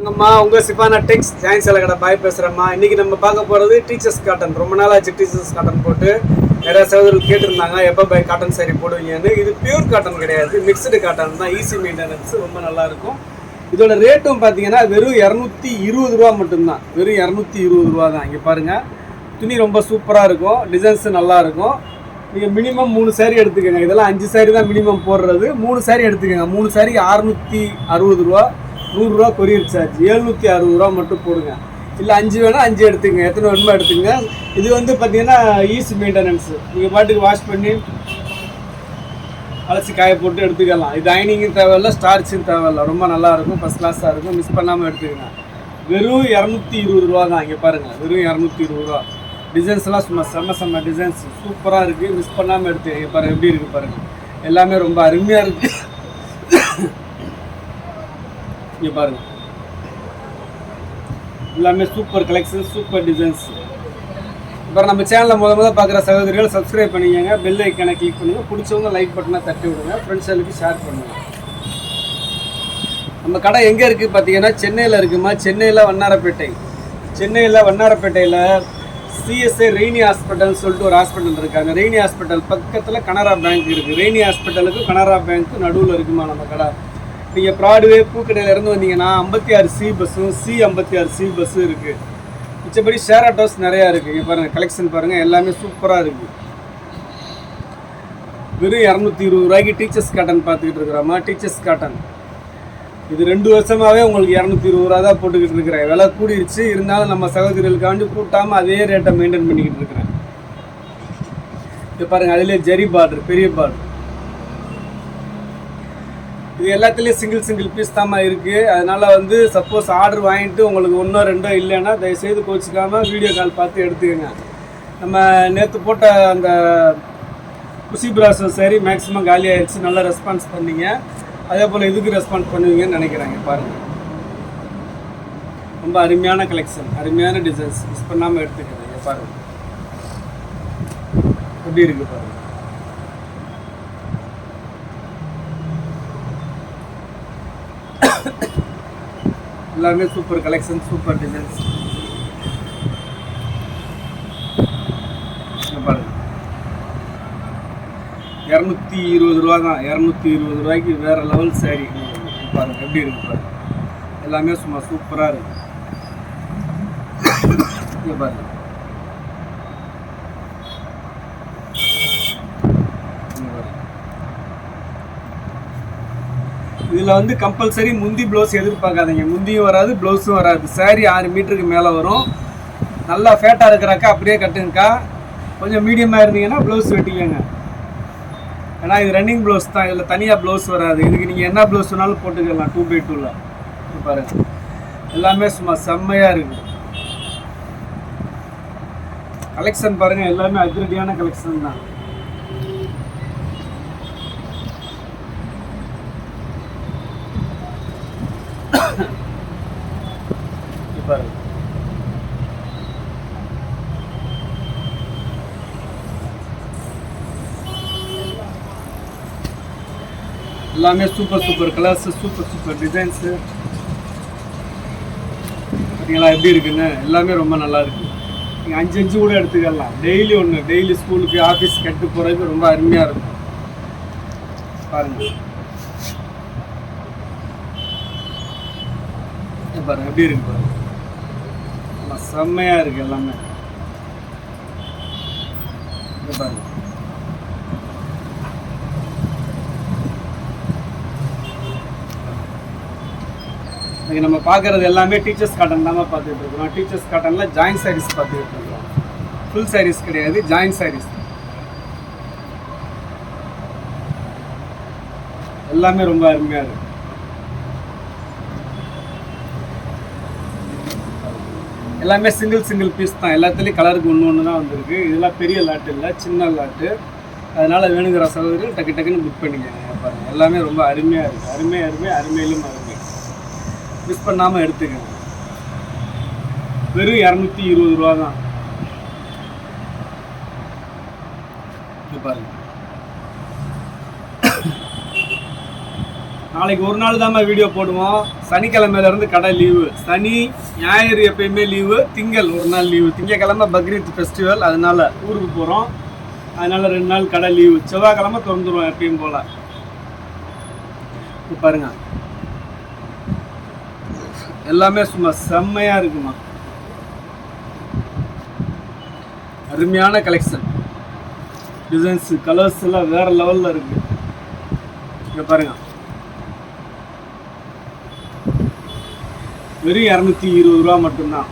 அம்மா உங்கள் சிபானா டெக்ஸ் ஜாயின் சேலை கடை பாய் பேசுகிறேம்மா இன்றைக்கி நம்ம பார்க்க போகிறது டீச்சர்ஸ் காட்டன். ரொம்ப நாள் ஆச்சு டீச்சர்ஸ் காட்டன் போட்டு. நிறையா சகோதரர்கள் கேட்டிருந்தாங்க எப்போ பாய் காட்டன் சாரி போடுவீங்கன்னு. இது பியூர் காட்டன் கிடையாது மிக்சடு காட்டன் தான் ஈஸி மெயின்டெனன்ஸ் ரொம்ப நல்லா இருக்கும். இதோட ரேட்டும் பார்த்தீங்கன்னா வெறும் இரநூத்தி இருபது ரூபா மட்டும்தான். வெறும் இரநூத்தி இருபது ரூபா தான். இங்கே பாருங்கள் துணி ரொம்ப சூப்பராக இருக்கும். டிசைன்ஸு நல்லாயிருக்கும் நீங்கள் மினிமம் மூணு சேரீ எடுத்துக்கோங்க. இதெல்லாம் அஞ்சு சேரீ தான் மினிமம் போடுறது. மூணு சேரீ எடுத்துக்கோங்க. மூணு சேரீ அறுநூற்றி அறுபது ரூபா. நூறுரூவா கொரியர் சார்ஜ் எழுநூற்றி அறுபது ரூபா மட்டும் போடுங்க. இல்லை அஞ்சு வேணால் அஞ்சு எடுத்துங்க. எத்தனை வேணுமோ எடுத்துங்க. இது வந்து பார்த்தீங்கன்னா ஈஸி மெயின்டெனன்ஸு நீங்கள் பாட்டுக்கு வாஷ் பண்ணி அலசி காய போட்டு எடுத்துக்கலாம். இது ஐனிங்கும் தேவையில்ல ஸ்டார்ச்சும் தேவையில்ல. ரொம்ப நல்லா இருக்கும் ஃபஸ்ட் கிளாஸாக இருக்கும். மிஸ் பண்ணாமல் எடுத்துக்கங்க. வெறும் இரநூத்தி இருபது ரூபா தான். இங்கே பாருங்கள் வெறும் இரநூத்தி இருபது ரூபா. டிசைன்ஸ்லாம் சும்மா செம்ம செம்ம டிசைன்ஸ் சூப்பராக இருக்குது மிஸ் பண்ணாமல் எடுத்து இங்கே பாருங்கள் எப்படி இருக்குது பாருங்கள் எல்லாமே ரொம்ப அருமையாக இருக்குது இங்கே பாருங்க. எல்லாமே சூப்பர் கலெக்ஷன் சூப்பர் டிசைன்ஸ் அப்புறம் நம்ம சேனலில் முத முத பார்க்குற சகோதரிகள் சப்ஸ்கிரைப் பண்ணிக்கங்க. பெல் ஐக்கனை கிளிக் பண்ணுங்கள் பிடிச்சவங்க லைக் பட்டனை தட்டி விடுங்க. ஃப்ரெண்ட்ஸுகளுக்கு ஷேர் பண்ணுங்கள் நம்ம கடை எங்கே இருக்குது பார்த்தீங்கன்னா சென்னையில் இருக்குமா? சென்னையில் வண்ணாரப்பேட்டை. சென்னையில் வண்ணாரப்பேட்டையில் சிஎஸ்ஐ ரெய்னி ஹாஸ்பிட்டல்னு சொல்லிட்டு ஒரு ஹாஸ்பிட்டல் இருக்காங்க. ரெய்னி ஹாஸ்பிட்டல் பக்கத்தில் கனரா பேங்க் இருக்குது ரெய்னி ஹாஸ்பிட்டலுக்கு கனரா பேங்க்கு நடுவில் இருக்குமா நம்ம கடை? நீங்கள் ப்ராட்வே பூக்கடையில இருந்து வந்தீங்கன்னா ஐம்பத்தி ஆறு சி பஸ்ஸும் சி ஐம்பத்தி ஆறு சி பஸ்ஸும் இருக்குது மிச்சபடி ஷேர் ஆட்டோஸ் நிறையா இருக்குது இங்கே பாருங்கள் கலெக்ஷன் பாருங்கள் எல்லாமே சூப்பராக இருக்குது வெறும் இரநூத்தி இருபது ரூபாய்க்கு டீச்சர்ஸ் காட்டன் பார்த்துக்கிட்டு இருக்கிறோமா டீச்சர்ஸ் காட்டன் இது ரெண்டு வருஷமாகவே உங்களுக்கு இரநூத்தி இருபது ரூபா தான் போட்டுக்கிட்டு இருக்கிறேன். விலை கூடிருச்சு. இருந்தாலும் நம்ம சகோதரிகளுக்காண்டி கூட்டாமல் அதே ரேட்டை மெயின்டைன் பண்ணிக்கிட்டு இருக்கிறேன். இது பாருங்கள் அதிலே ஜெரி பார்டர் பெரிய பார்டர் இது எல்லாத்துலேயும் சிங்கிள் சிங்கிள் பீஸ் தான் இருக்குது அதனால் வந்து சப்போஸ் ஆர்டர் வாங்கிட்டு உங்களுக்கு ஒன்றோ ரெண்டோ இல்லைன்னா தயவுசெய்து கோச்சிக்காமல் வீடியோ கால் பார்த்து எடுத்துக்கோங்க. நம்ம நேற்று போட்ட அந்த குசி பிராசஸ் சரி மேக்ஸிமம் காலி ஆயிடுச்சு. நல்லா ரெஸ்பான்ஸ் பண்ணீங்க. அதே போல் இதுக்கு ரெஸ்பான்ஸ் பண்ணுவீங்கன்னு நினைக்கிறாங்க. பாருங்கள் ரொம்ப அருமையான கலெக்ஷன் அருமையான டிசைன்ஸ் மிஸ் பண்ணாமல் எடுத்துக்கிறேன் பாருங்கள் எப்படி இருக்குது பாருங்கள் எல்லாமே சூப்பர் கலெக்ஷன் சூப்பர் டிசைன்ஸ் பாருங்க. இரநூத்தி இருபது ரூபா தான். இரநூத்தி இருபது ரூபாய்க்கு வேறு லெவல் சாரி பாருங்க எப்படி இருக்கு பாருங்க. எல்லாமே சும்மா சூப்பராக இருக்கு. பாருங்க. இதில் வந்து கம்பல்சரி முந்தி ப்ளவுஸ் எதிர்பார்க்காதீங்க. முந்தியும் வராது ப்ளவுஸும் வராது. சாரி ஆறு மீட்டருக்கு மேலே வரும். நல்லா ஃபேட்டாக இருக்கிறாக்கா அப்படியே கட்டுங்கக்கா. கொஞ்சம் மீடியமாக இருந்தீங்கன்னா ப்ளவுஸ் வெட்டிக்கோங்க. ஏன்னா இது ரன்னிங் ப்ளவுஸ் தான். இதில் தனியாக ப்ளவுஸ் வராது. இதுக்கு நீங்கள் என்ன ப்ளவுஸ் வேணாலும் போட்டுக்கலாம் டூ பை டூவில் பாருங்க. எல்லாமே சும்மா செம்மையாக இருக்குது கலெக்ஷன் பாருங்கள் எல்லாமே அதிரடியான கலெக்ஷன் தான் இங்க பாருங்க எல்லாமே super super colours super super designs பார்த்தீங்களா எப்படி இருக்குன்னு எல்லாமே ரொம்ப நல்லா இருக்கு நீங்கள் அஞ்சு அஞ்சு கூட எடுத்துக்கலாம் டெய்லி ஒன்று டெய்லி ஸ்கூலுக்கு ஆஃபீஸ் கட்டு போகிறதுக்கு ரொம்ப அருமையாக இருக்கும் பாருங்க பாருங்க எப்படி இருக்கு பாருங்க செம்மையாக இருக்கு எல்லாமே பாருங்கள் இன்னைக்கு நம்ம பார்க்கறது எல்லாமே டீச்சர்ஸ் காட்டன் தான் பார்த்துட்டு இருக்கிறோம் டீச்சர்ஸ் காட்டனில் ஜாயின் சாரீஸ் பார்த்துட்டு இருக்கிறோம் ஃபுல் சாரீஸ் கிடையாது ஜாயின் சாரீஸ் எல்லாமே ரொம்ப அருமையாக இருக்கு. எல்லாமே சிங்கிள் சிங்கிள் பீஸ் தான். எல்லாத்துலேயும் கலருக்கு ஒன்று ஒன்று தான் வந்திருக்கு. இதெல்லாம் பெரிய லாட்டு இல்லை சின்ன லாட்டு அதனால் வேணுங்கிற சகோதரர்கள் டக்கு டக்குன்னு புக் பண்ணிக்கோங்க. பாருங்கள் எல்லாமே ரொம்ப அருமையாக இருக்குது அருமை அருமை அருமையிலும் அருமை. மிஸ் பண்ணாமல் எடுத்துக்கங்க. வெறும் இரநூத்தி இருபது ரூபா தான் இது பாருங்க. நாளைக்கு ஒரு நாள் தான் வீடியோ போடுவோம். சனிக்கிழமையிலேருந்து கடை லீவு. சனி ஞாயிறு எப்பயுமே லீவு. திங்கள் ஒரு நாள் லீவு. திங்கக்கிழமை பக்ரீத் ஃபெஸ்டிவல் அதனால் ஊருக்கு போகிறோம் அதனால் ரெண்டு நாள் கடை லீவு. செவ்வாய்க்கிழமை திறந்துருவோம் எப்பயும் போல். பாருங்கள் பாருங்க. எல்லாமே சும்மா செம்மையாக இருக்குமா? அருமையான கலெக்ஷன் டிசைன்ஸ் கலர்ஸ் எல்லாம் வேறு லெவலில் இருக்கு. இங்கே பாருங்க. வெறும் இரநூத்தி இருபது ரூபா மட்டும்தான்.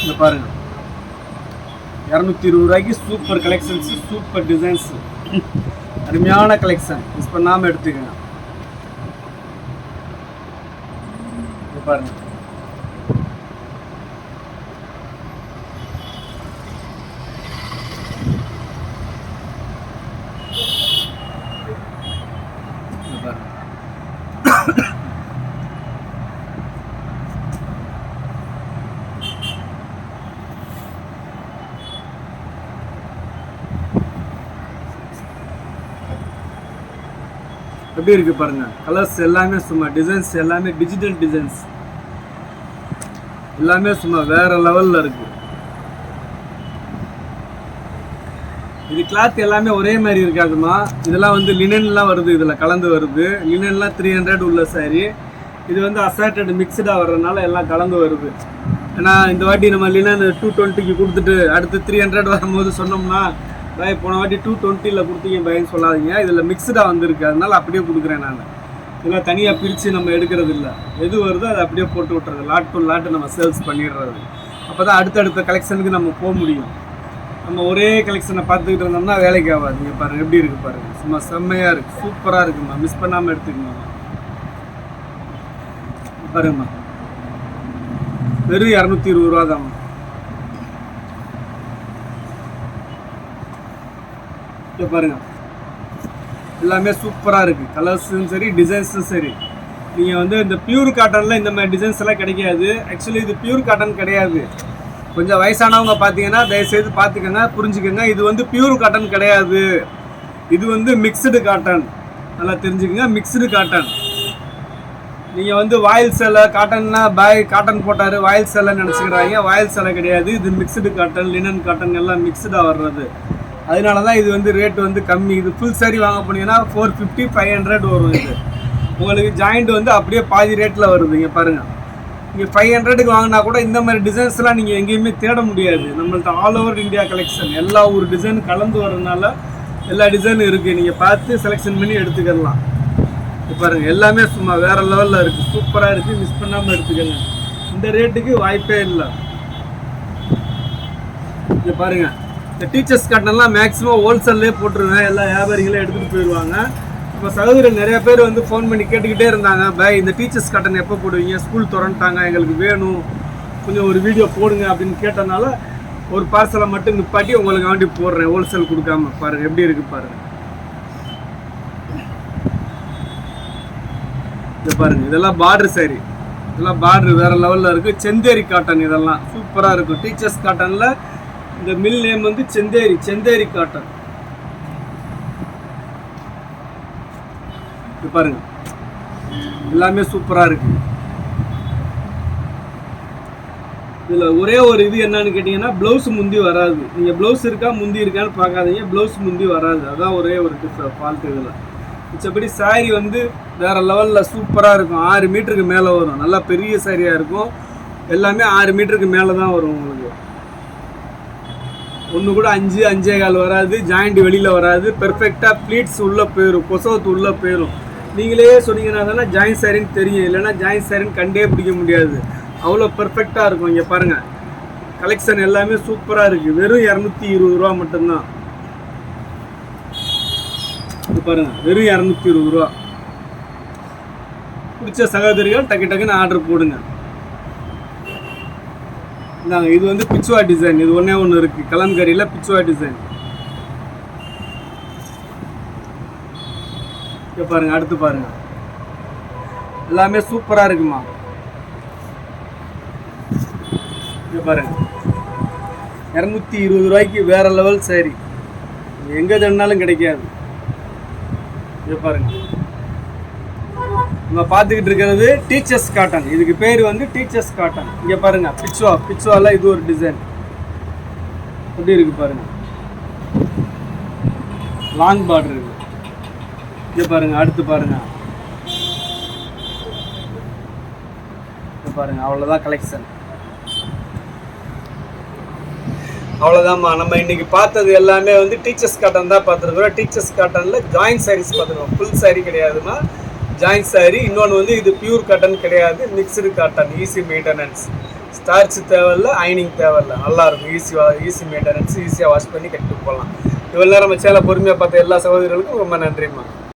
இங்கே பாருங்க. இரநூத்தி இருபது ரூபாய்க்கு சூப்பர் கலெக்ஷன்ஸு சூப்பர் டிசைன்ஸு அருமையான கலெக்ஷன் மிஸ் பண்ணாமல் எடுத்துக்கங்க. இங்க பாருங்க எப்படி இருக்கு பாருங்க. கலர்ஸ் எல்லாமே சும்மா டிசைன்ஸ் எல்லாமே டிஜிட்டல் டிசைன்ஸ் எல்லாமே சும்மா வேற லெவல்ல இருக்கு. இது கிளாத் எல்லாமே ஒரே மாதிரி இருக்காதுமா. இதெல்லாம் வந்து லினன்லாம் வருது இதில் கலந்து வருது. லினன்லாம் த்ரீ ஹண்ட்ரட் உள்ள சாரீ இது வந்து அசார்டட் மிக்சடாக வர்றதுனால எல்லாம் கலந்து வருது. ஏன்னா இந்த வாட்டி நம்ம லினன் டூ டுவெண்ட்டிக்கு கொடுத்துட்டு அடுத்து த்ரீ ஹண்ட்ரட் வரும்போது சொன்னோம்னா பாய் போன வாட்டி டூ டுவெண்ட்டியில் கொடுத்தீங்க பயன்னு சொல்லாதீங்க. இதில் மிக்சடாக வந்திருக்கு. அதனால அப்படியே கொடுக்குறேன் நான். இதெல்லாம் தனியாக பிரித்து நம்ம எடுக்கிறது இல்லை. எது வருதோ அதை அப்படியே போட்டு விட்டுறது. லாட் டு லாட்டு நம்ம சேல்ஸ் பண்ணிடுறது. அப்போ தான் அடுத்தடுத்த கலெக்ஷனுக்கு நம்ம போக முடியும். நம்ம ஒரே கலெக்ஷனை பார்த்துக்கிட்டு இருந்தோம்னா வேலைக்கு ஆகாது. நீங்கள் பாருங்கள் எப்படி இருக்குது பாருங்கள் சும்மா செம்மையாக இருக்குது சூப்பராக இருக்குமா? மிஸ் பண்ணாமல் எடுத்துக்கணும் பாருங்கம்மா. வெறும் இரநூத்தி இருபது ரூபா தான்மா இதை பாருங்க. எல்லாமே சூப்பராக இருக்குது கலர்ஸும் சரி டிசைன்ஸும் சரி. நீங்கள் வந்து இந்த பியூர் காட்டனில் இந்த மாதிரி டிசைன்ஸ் எல்லாம் கிடைக்காது. ஆக்சுவலி இது பியூர் காட்டன் கிடையாது. கொஞ்சம் வயசானவங்க பார்த்தீங்கன்னா தயவுசெய்து பார்த்துக்கோங்க புரிஞ்சுக்கோங்க. இது வந்து பியூர் காட்டன் கிடையாது. இது வந்து மிக்சடு காட்டன் நல்லா தெரிஞ்சுக்கோங்க மிக்சடு காட்டன் நீங்கள் வந்து வாயில் சேலை காட்டன்னா பாய் காட்டன் போட்டார் வாயில் சேலை நினச்சிக்கிறாங்க. வாயில் சேலை கிடையாது. இது மிக்சடு காட்டன் லினன் காட்டன் எல்லாம் மிக்சடாக வர்றது. அதனால தான் இது வந்து ரேட் வந்து கம்மி. இது ஃபுல் சாரி வாங்க போனீங்கன்னா ஃபோர் ஃபிஃப்டி ஃபைவ் ஹண்ட்ரட் வரும் இது. உங்களுக்கு ஜாயிண்ட் வந்து அப்படியே பாதி ரேட்டில் வருது. இங்கே பாருங்கள் இங்கே ஃபைவ் ஹண்ட்ரடுக்கு வாங்கினா கூட இந்த மாதிரி டிசைன்ஸ்லாம் நீங்கள் எங்கேயுமே தேட முடியாது. நம்மள்ட்ட ஆல் ஓவர் இந்தியா கலெக்ஷன் எல்லா ஒரு டிசைன் கலந்து வரதுனால எல்லா டிசைனும் இருக்குது நீங்கள் பார்த்து செலெக்ஷன் பண்ணி எடுத்துக்கலாம். இப்ப பாருங்க. எல்லாமே சும்மா வேறு லெவலில் இருக்குது சூப்பராக இருக்குது மிஸ் பண்ணாமல் எடுத்துக்கங்க. இந்த ரேட்டுக்கு வாய்ப்பே இல்லை. இங்கே பாருங்கள் இந்த டீச்சர்ஸ் காட்டன்லாம் மேக்ஸிமம் ஹோல்சேல்லே போட்டுருவேன் எல்லா வியாபாரிகளும் எடுத்துகிட்டு போயிடுவாங்க. இப்போ சகோதரர் நிறைய பேர் வந்து ஃபோன் பண்ணி கேட்டுக்கிட்டே இருந்தாங்க. பாய் இந்த டீச்சர்ஸ் காட்டன் எப்போ போடுவீங்க? ஸ்கூல் திறந்துட்டாங்க எங்களுக்கு வேணும். கொஞ்சம் ஒரு வீடியோ போடுங்க அப்படின்னு கேட்டனால ஒரு பார்சலை மட்டும் நிப்பாட்டி உங்களுக்கு வேண்டி போடுறேன். ஹோல்சேல் கொடுக்காம பாருங்க. எப்படி இருக்கு பாருங்க. இது பாருங்க. இதெல்லாம் பார்டர் சாரி இதெல்லாம் பார்டர் வேற லெவலில் இருக்கு. செந்தேரி காட்டன் இதெல்லாம். சூப்பராக இருக்கும். டீச்சர்ஸ் காட்டனில் இந்த மில் நேம் வந்து செந்தேரி செந்தேரி காட்டன். இது பாருங்க. எல்லாமே சூப்பரா இருக்கு. இதுல ஒரே ஒரு இது என்னன்னு கேட்டீங்கன்னா பிளவுஸ் முந்தி வராது. நீங்க பிளவுஸ் இருக்கா முந்தி இருக்கான்னு பார்க்காதீங்க. பிளவுஸ் முந்தி வராது. அதான் ஒரே ஒரு ஃபால்ட் இதுல. மிச்சபடி சாரி வந்து வேற லெவல்ல சூப்பரா இருக்கும். ஆறு மீட்டருக்கு மேல வரும். நல்லா பெரிய சாரியா இருக்கும். எல்லாமே ஆறு மீட்டருக்கு மேல தான் வரும் உங்களுக்கு. ஒன்று கூட அஞ்சு அஞ்சே கால் வராது. ஜாயிண்ட் வெளியில் வராது. பெர்ஃபெக்டாக ப்ளீட்ஸ் உள்ளே போயிடும் கொசவத்து உள்ளே போயிடும் நீங்களே சொன்னீங்கன்னா தானே ஜாயின் சாரின்னு தெரியும். இல்லைன்னா ஜாயின் சாரின்னு கண்டே பிடிக்க முடியாது. அவ்வளோ பெர்ஃபெக்டாக இருக்கும். இங்கே பாருங்கள் கலெக்ஷன் எல்லாமே சூப்பராக இருக்குது வெறும் இரநூத்தி இருபது ரூபா மட்டும்தான். இது பாருங்கள் வெறும் இரநூத்தி இருபது ரூபா. பிடிச்ச சகோதரிகள் டக்கு டக்குன்னு ஆர்டர் போடுங்க. இந்தாங்க இது வந்து பிச்சுவா டிசைன் இது ஒன்றே ஒன்று இருக்குது கலம்கரியில் பிச்சுவா டிசைன் இங்கே பாருங்க அடுத்து பாருங்கள் எல்லாமே சூப்பராக இருக்குமா? இங்கே பாருங்கள் இரநூத்தி இருபது ரூபாய்க்கு வேறு லெவல் சரி எங்கே தேடினாலும் கிடைக்காது. இங்கே பாருங்கள் நம்ம பார்த்துக்கிட்டு இருக்கிறது டீச்சர்ஸ் காட்டன். இதுக்கு பேர் வந்து டீச்சர்ஸ் காட்டன். இங்கே பாருங்க பிச்சுவா பிச்சுவால இது ஒரு டிசைன் எப்படி இருக்கு பாருங்க? லாங் பார்டர் இருக்கு. இங்கே பாருங்க அடுத்து பாருங்க. இங்கே பாருங்க அவ்வளோதான் கலெக்ஷன் அவ்வளோதாம்மா நம்ம இன்னைக்கு பார்த்தது எல்லாமே வந்து டீச்சர்ஸ் காட்டன் தான் பார்த்துருக்குறோம். டீச்சர்ஸ் காட்டனில் ஜாயின்ட் சாரீஸ் பார்த்துருக்கோம் ஃபுல் saree கிடையாதுமா. ஜாயின் சாரி இன்னொன்று வந்து இது பியூர் காட்டன் கிடையாது mixed cotton easy maintenance starch தேவையில்ல ஐனிங் தேவையில்ல. நல்லா இருக்கும் ஈஸி ஈஸி மெயின்டெனன்ஸ் ஈஸியாக வாஷ் பண்ணி கட்டிட்டு போகலாம். இவ்வளோ நேரம் நம்ம சேலை பொறுமையாக பார்த்த எல்லா சகோதரிகளுக்கும் ரொம்ப நன்றிம்மா.